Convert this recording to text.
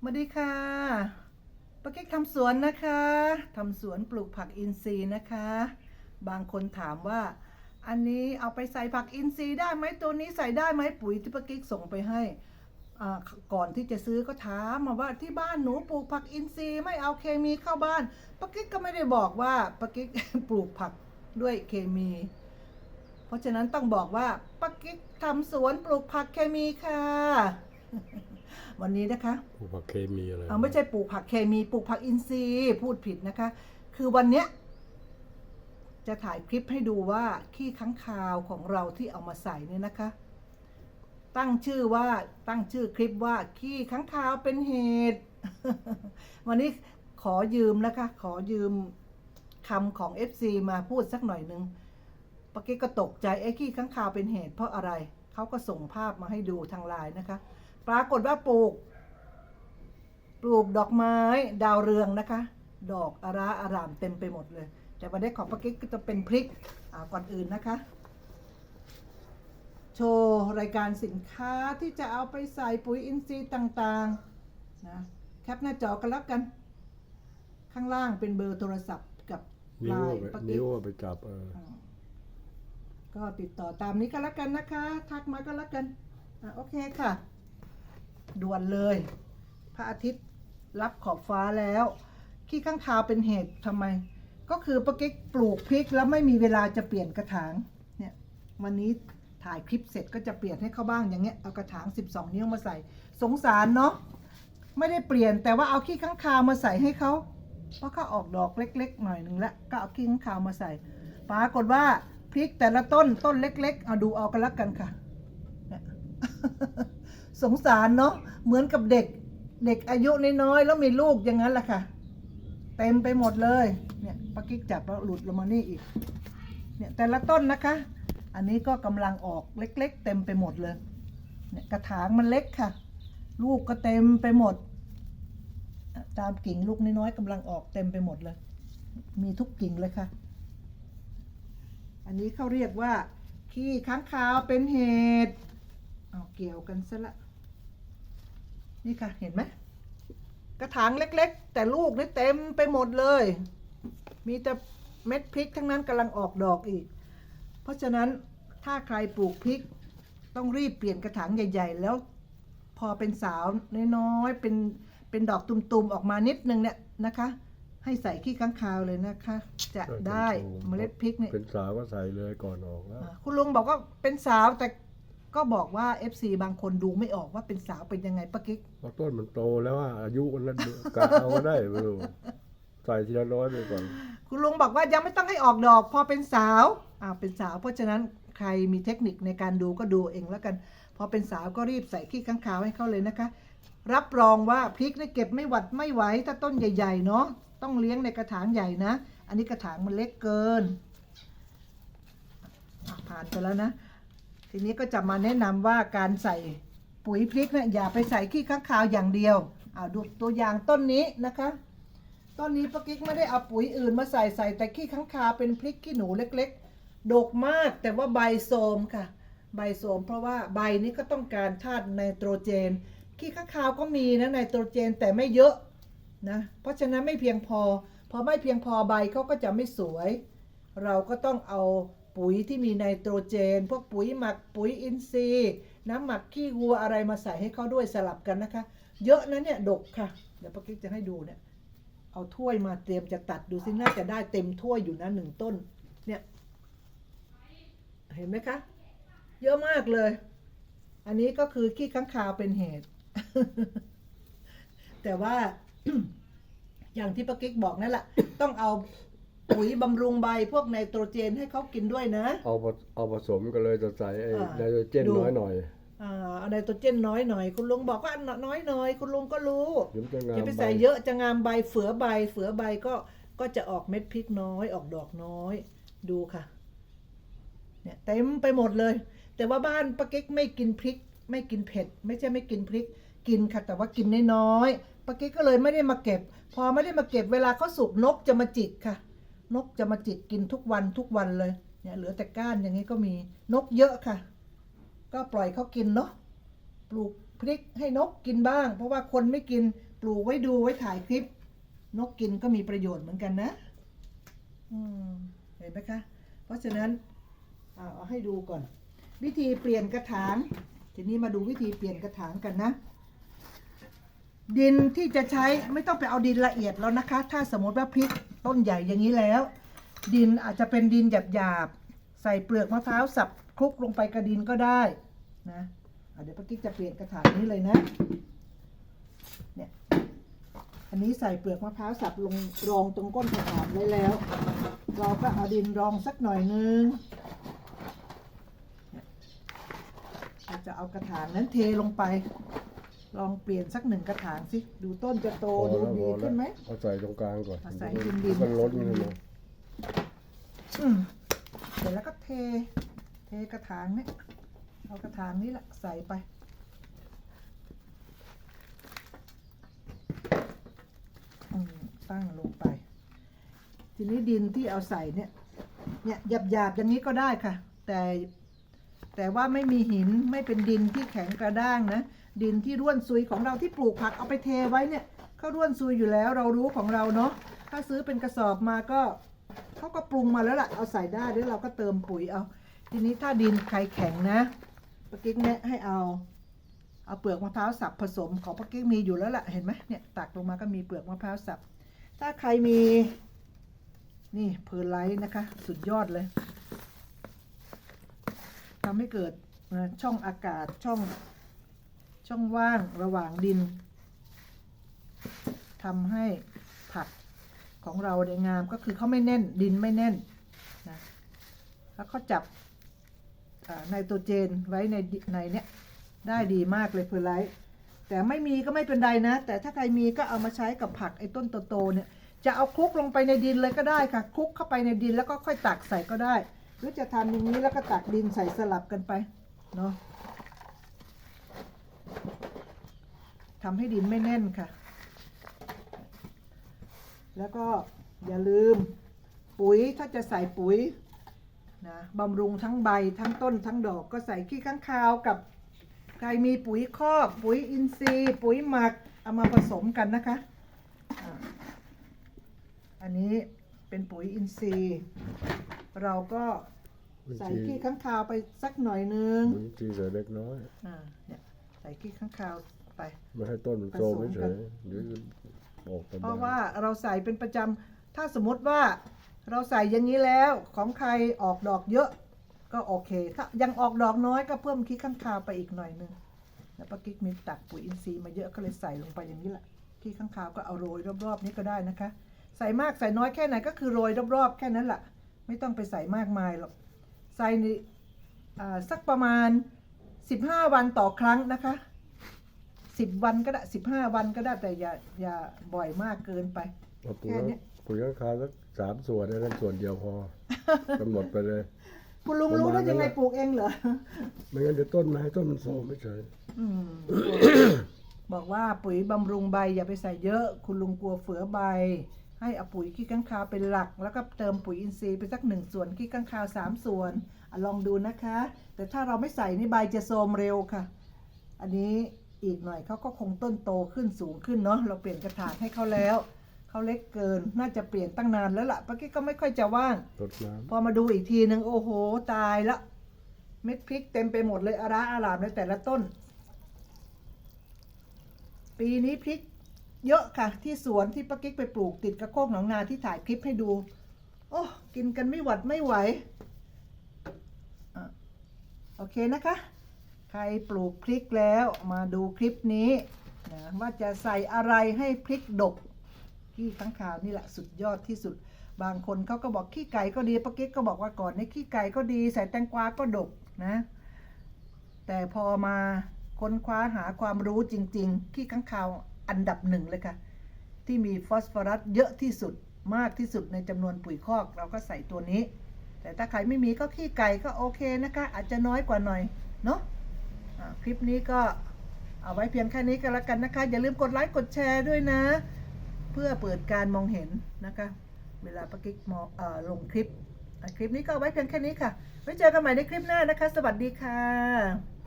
สวัสดีค่ะปากิ๊กทำสวนนะคะทำสวนปลูกผักอินทรีย์นะคะ บางคนถามว่า อันนี้เอาไปใส่ผักอินทรีย์ได้ไหมตัวนี้ใส่ได้ไหมปุ๋ยที่ปากิ๊กส่งไปให้ก่อนที่จะซื้อก็ถามมาว่าที่บ้านหนูปลูกผักอินทรีย์ไม่เอาเคมีเข้าบ้านปากิ๊กก็ไม่ได้บอกว่าปากิ๊กปลูกผักด้วยเคมี เพราะฉะนั้นต้องบอกว่าปากิ๊กทำสวนปลูกผักเคมีค่ะ วันนี้นะคะอุปเคมีอะไรเอาไม่ใช่ปลูกผักเคมีปลูกผักอินทรีย์พูดผิดนะคะ คือวันเนี้ยจะถ่ายคลิปให้ดูว่าขี้ค้างคาวของเราที่เอามาใส่เนี่ยนะคะ ตั้งชื่อว่าตั้งชื่อคลิปว่าขี้ค้างคาวเป็นเหตุ วันนี้ขอยืมนะคะ ขอยืมคำของ FC มาพูดสักหน่อยหนึ่งปากี้ก็ตกใจไอ้ขี้ค้างคาวเป็นเหตุเพราะอะไร เขาก็ส่งภาพมาให้ดูทางไลน์นะคะ ปรากฏว่าปลูก ปลูกดอกไม้ดาวเรืองนะคะ ดอกอาราอารามเต็มไปหมดเลย แต่วันนี้ของปากิ๊กก็จะเป็นพริกอ่าก่อนอื่นนะคะ โชว์รายการสินค้าที่จะเอาไปใส่ปุ๋ยอินทรีย์ต่างๆนะแคปหน้าจอกันแล้วกัน ข้างล่างเป็นเบอร์โทรศัพท์กับนิ้ไลวน์ไปปากิ๊นิ้กวไปจับเอออ่าก็ติดต่อตามนี้ก็แล้วกันนะคะ ทักมาก็แล้วกันอะโอเคค่ะ ด่วนเลย พระอาทิตย์รับขอบฟ้าแล้ว ขี้ข้างคาวเป็นเหตุทำไม ก็คือปากิ๊กปลูกพริกแล้วไม่มีเวลาจะเปลี่ยนกระถางเนี่ยวันนี้ถ่ายคลิปเสร็จก็จะเปลี่ยนให้เขาบ้างอย่างเงี้ยเอากระถาง 12 นิ้วมาใส่ สงสารเนาะไม่ได้เปลี่ยนแต่ว่าเอาขี้ข้างคาวมาใส่ให้เขาเพราะเขาออกดอกเล็ก ๆ หน่อยหนึ่งแล้วก็เอาขี้ข้างคาวมาใส่ปรากฏว่าพริกแต่ละต้นต้นเล็ก ๆ เอาดูเอากันล้วกันค่ะ สงสารเนาะเหมือนกับเด็กเด็กอายุน้อยๆแล้วมีลูกอย่างนั้นแหละค่ะ เต็มไปหมดเลยเนี่ยปากิ๊กจับแล้วหลุดลงมานี่อีกเนี่ยแต่ละต้นนะคะ อันนี้ก็กำลังออกเล็ก ๆ เต็มไปหมดเลยเนี่ยกระถางมันเล็กค่ะ ลูกก็เต็มไปหมด ตามกิ่งลูกน้อยๆกำลังออกเต็มไปหมดเลย มีทุกกิ่งเลยค่ะ อันนี้เขาเรียกว่าขี้ค้างคาวเป็นเหตุเอาเกี่ยวกันซะละ นี่ค่ะ เห็นไหมกระถางเล็ก ๆ แต่ลูกนี่เต็มไปหมดเลย มีแต่เม็ดพริกทั้งนั้นกำลังออกดอกอีก เพราะฉะนั้นถ้าใครปลูกพริก ต้องรีบเปลี่ยนกระถางใหญ่ ๆ แล้วพอเป็นสาวน้อยๆเป็นเป็นดอกตุ่มๆออกมานิดนึงเนี่ยนะคะ ให้ใส่ขี้ค้างคาวเลยนะคะ จะได้เมล็ดพริกเนี่ยเป็นสาวก็ใส่เลยก่อนออกแล้วอ่าคุณลุงบอกว่าเป็นสาวแต่ ก็บอกว่า FC บางคนดูไม่ออกว่าเป็นสาวเป็นยังไงป้ากิ๊ก เพราะต้นมันโตแล้วอะอายุมันนั้นกะเอาก็ได้ไม่รู้ใส่ทีละน้อยไปก่อน คุณลุงบอกว่ายังไม่ต้องให้ออกดอก พอเป็นสาวอ่าเป็นสาว เพราะฉะนั้นใครมีเทคนิคในการดูก็ดูเองแล้วกัน พอเป็นสาวก็รีบใส่ขี้ข้างคาวให้เขาเลยนะคะ รับรองว่าพริกนี่เก็บไม่หวัดไม่ไหวถ้าต้นใหญ่ๆเนาะต้องเลี้ยงในกระถางใหญ่นะ อันนี้กระถางมันเล็กเกินอะผ่านไปแล้วนะ ทีนี้ก็จะมาแนะนำว่าการใส่ปุ๋ยพริกเนี่ยอย่าไปใส่ขี้ข้างคาวอย่างเดียวเอาดูตัวอย่างต้นนี้นะคะต้นนี้ป้ากิ๊กไม่ได้เอาปุ๋ยอื่นมาใส่ใส่แต่ขี้ข้างคาวเป็นพริกขี้หนูเล็กๆ ดกมากแต่ว่าใบโทรมค่ะ ใบโทรมเพราะว่าใบนี้ก็ต้องการธาตุไนโตรเจน ขี้ข้างคาวก็มีนะไนโตรเจนแต่ไม่เยอะนะเพราะฉะนั้นไม่เพียงพอพอไม่เพียงพอใบเขาก็จะไม่สวย เราก็ต้องเอา ปุ๋ยที่มีไนโตรเจน พวกปุ๋ยหมักปุ๋ยอินทรีย์ น้ำหมักขี้วัวอะไรมาใส่ให้เขาด้วยสลับกันนะคะ เยอะนะเนี่ยดกค่ะ เดี๋ยวป้ากิ๊กจะให้ดูเนี่ยเอาถ้วยมาเตรียมจะตัดดูสิน่าจะได้เต็มถ้วยอยู่นะหนึ่งต้น เนี่ยเห็นไหมคะ เยอะมากเลย อันนี้ก็คือขี้ข้างคาวเป็นเหตุ แต่ว่าอย่างที่ป้ากิ๊กบอกนั่นแหละต้องเอา ปุ๋ยบำรุงใบพวกไนโตรเจนให้เขากินด้วยนะ เอาผเอาผสมกันเลยจะใส่ไอ้อ่าไนโตรเจนดู น้อยหน่อยอ่าเอาไนโตรเจนน้อยหน่อย คุณลุงบอกว่าน้อยหน่อย คุณลุงก็รู้ เดี๋ยวมันจะงามจะไปใบใส่เยอะจะงามใบเฟือใบเฟือใบก็ก็จะออกเม็ดพริกน้อยออกดอกน้อย ดูค่ะเนี่ยเต็มไปหมดเลย แต่ว่าบ้านป้าเก๊กไม่กินพริก ไม่กินเผ็ด ไม่ใช่ไม่กินพริก กินค่ะแต่ว่ากินน้อยๆป้าเก๊กก็เลยไม่ได้มาเก็บ พอไม่ได้มาเก็บเวลาเขาสุกนกจะมาจิกค่ะ นกจะมาจิกกินทุกวันทุกวันเลยเนี่ยเหลือแต่ก้านอย่างนี้ก็มีนกเยอะค่ะ ก็ปล่อยเขากินเนาะปลูกพริกให้นกกินบ้าง เพราะว่าคนไม่กินปลูกไว้ดูไว้ถ่ายคลิป นกกินก็มีประโยชน์เหมือนกันนะเห็นไหมคะ เพราะฉะนั้นเอาให้ดูก่อน วิธีเปลี่ยนกระถาง ทีนี้มาดูวิธีเปลี่ยนกระถางกันนะ ดินที่จะใช้ไม่ต้องไปเอาดินละเอียดแล้วนะคะ ถ้าสมมติว่าพริกต้นใหญ่อย่างนี้แล้ว ดินอาจจะเป็นดินหยาบๆใส่เปลือกมะพร้าวสับคลุกลงไปกระดินก็ได้นะะเดี๋ยวป้ากิ๊กจะเปลี่ยนกระถางนี้เลยนะเนี่ยอันนี้ใส่เปลือกมะพร้าวสับลงรองตรงก้นกระถางไว้แล้ว เราก็เอาดินรองสักหน่อยนึงเราจะเอากระถางนั้นเทลงไป ลองเปลี่ยนสักหนึ่งกระถางสิ ดูต้นจะโตพอดูแล้วดีพอแล้ขึ้วนไหม เอาใส่ตรงกลางก่อนเอาใส่ดินๆ มันล้นเลยนะอืมเสร็จแล้วก็เท เทกระถางเนี่ย เอากระถางนี้แหละใส่ไป อืมตั้งลงไป ทีนี้ดินที่เอาใส่เนี่ย เนี่ยหยาบหยาบๆอย่างนี้ก็ได้ค่ะ แต่แต่ว่าไม่มีหินไม่เป็นดินที่แข็งกระด้างนะ ดินที่ร่วนซุยของเราที่ปลูกผักเอาไปเทไว้เนี่ยเขาร่วนซุยอยู่แล้วเรารู้ของเราเนาะถ้าซื้อเป็นกระสอบมาก็เขาก็ปรุงมาแล้วล่ะเอาใส่ได้แล้วเราก็เติมปุ๋ยเอา ทีนี้ถ้าดินใครแข็งนะปะกิ๊กแนะให้เอาเอาเปลือกมะพร้าวสับผสมของปะกิ๊กมีอยู่แล้วล่ะเห็นไหมเนี่ยตักลงมาก็มีเปลือกมะพร้าวสับ ถ้าใครมีนี่เพอร์ไลท์นะคะ สุดยอดเลยทำให้เกิดช่องอากาศช่อง ช่องว่างระหว่างดินทำให้ผักของเราได้งามก็คือเขาไม่แน่นดินไม่แน่นนะแล้วเขาจับไนโตรเจนไว้ในในเนี้ยได้ดีมากเลยเพอร์ไลท์แต่ไม่มีก็ไม่เป็นไรนะ แต่ถ้าใครมีก็เอามาใช้กับผักไอ้ต้นโตๆเนี่ยจะเอาคลุกลงไปในดินเลยก็ได้ค่ะคลุกเข้าไปในดินแล้วก็ค่อยตักใส่ก็ได้ หรือจะทำอย่างนี้แล้วก็ตักดินใส่สลับกันไปเนาะ ทำให้ดินไม่แน่นค่ะ แล้วก็อย่าลืมปุ๋ยถ้าจะใส่ปุ๋ยนะบำรุงทั้งใบทั้งต้นทั้งดอกก็ใส่ขี้ข้างคาวกับ ใครมีปุ๋ยคอกปุ๋ยอินทรีย์ ปุ๋ยหมักเอามาผสมกันนะคะอ่าอันนี้เป็นปุ๋ยอินทรีย์ เราก็ใส่ขี้ข้างคาวไปสักหน่อยนึง ปุ๋ยจีใส่เล็กน้อยอ่าเนี่ยใส่ขี้ข้างคาว ไป ไม่ให้ต้นมันโตไม่เฉยเดี๋ยวออกไปเพราะว่าเราใส่เป็นประจำถ้าสมมติว่าเราใส่อย่างนี้แล้วของใครออกดอกเยอะก็โอเค ถ้ายังออกดอกน้อยก็เพิ่มขี้ข้างคาวไปอีกหน่อยนึงแล้วป้ากิ๊กมีตักปุ๋ยอินทรีย์มาเยอะก็เลยใส่ลงไปอย่างนี้แหละขี้ข้างคาวก็เอาโรยรอบๆนี้ก็ได้นะคะ ใส่มากใส่น้อยแค่ไหนก็คือโรยรอบๆแค่นั้นแหละไม่ต้องไปใส่มากมายหรอกใส่ในอ่าสักประมาณ 15 วันต่อครั้งนะคะ 10วันก็ได้15วันก็ได้แต่อย่าอย่าบ่อยมากเกินไป เอาปุ๋ยแค่เนี้ย ปุ๋ยข้างคาวสักสามส่วนให้นั้นส่วนเดียวพอกำหนดไปเลย คุณลุงรู้ได้ยังไงปลูกเองเหรอ ไม่งั้นเดี๋ยวต้นไม้ต้นมันโตไม่เฉยอืม บอกว่าปุ๋ยบำรุงใบอย่าไปใส่เยอะ คุณลุงกลัวเฟือใบ ให้เอาปุ๋ยขี้ข้างคาวเป็นหลัก แล้วก็เติมปุ๋ยอินทรีย์ไปสักหนึ่งส่วนขี้ข้างคาวสามส่วนอะลองดูนะคะ แต่ถ้าเราไม่ใส่นี่ใบจะโทรมเร็วค่ะ อันนี้ อีกหน่อยเขาก็คงต้นโตขึ้นสูงขึ้นเนาะเราเปลี่ยนกระถางให้เขาแล้วเขาเล็กเกินน่าจะเปลี่ยนตั้งนานแล้วล่ะป้ากี้ก็ไม่ค่อยจะว่าง รดน้พอมาดูอีกทีหนึ่งโอ้โหตายละ เม็ดพริกเต็มไปหมดเลยอาราอาลามในแต่ละต้น ปีนี้พริก เยอะค่ะ ที่สวนที่ป้ากิ๊กไปปลูกติดกระโคกหนองนาที่ถ่ายคลิปให้ดู โอ้กินกันไม่หวัดไม่ไหวอะโอเคนะคะใค รปลูกพริกแล้วมาดูคลิปนี้นะว่าจะใส่อะไรให้พริกดกขี้ข้างคาวนี่แหละสุดยอดที่สุด บางคนเขาก็บอกขี้ไก่ก็ดีป้ากิ๊กก็บอกว่าก่อนในขี้ไก่ก็ดี ใส่แตงกวาก็ดกนะ แต่พอมาค้นคว้าหาความรู้จริง ๆ ขี้ข้างคาวอันดับหนึ่งเลยค่ะ ที่มีฟอสฟอรัสเยอะที่สุดมากที่สุดในจำนวนปุ๋ยคอกเราก็ใส่ตัวนี้ แต่ถ้าใครไม่มีก็ขี้ไก่ก็โอเคนะคะ อาจจะน้อยกว่าหน่อยเนาะ คลิปนี้ก็เอาไว้เพียงแค่นี้ก็แล้วกันนะคะ อย่าลืมกดไลค์กดแชร์ด้วยนะ เพื่อเปิดการมองเห็นนะคะ เวลาปกิ๊กมองอลงคลิป คลิปนี้ก็เอาไว้เพียงแค่นี้ค่ะ ไว้เจอกันใหม่ในคลิปหน้านะคะ สวัสดีค่ะ